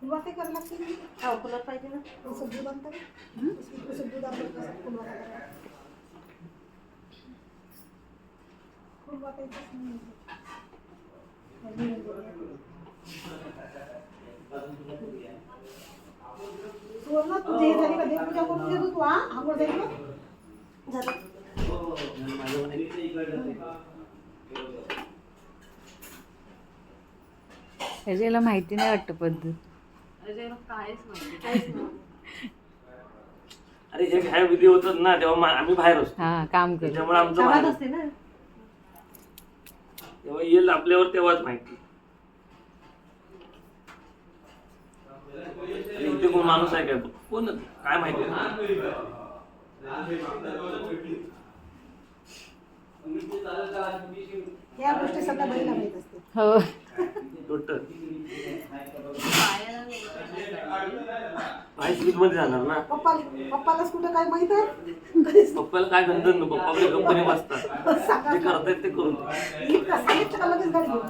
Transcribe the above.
फुलवा ते करायला लागते की हो फुलं पाहिजे ना उसं दूध आणतं उसं दूध आणलं कसं फुलवा ते करायला. फुलवा ते येतच नाही. आणि सुवर्ण तुझी झाली का देवपूजा करून देतो तू हा? आंघोळ जाईल ना झालं ह्याच्याला माहिती नाही वाटतं पद्धत. अरे हे काय विधी होतात ना तेव्हा आम्ही बाहेर असतो. हा काम कर. त्याच्यामुळे आमचं बाहेर असते ना? तेव्हा येईल आपल्यावर तेव्हाच माहिती. आणि इथे कोण माणूस आहे काय कोण काय माहिती? या गोष्टी सगळ्या बहिणीला माहीत असते हो. टोटल मध्ये जाणार ना. पप्पा पप्पालाच कुठं काय माहीत आहे? पप्पाला काय गंधन ना पप्पा कंपनी सांगा. जे करतायत ते करून सांगितलं का लगेच गाडी घेऊन?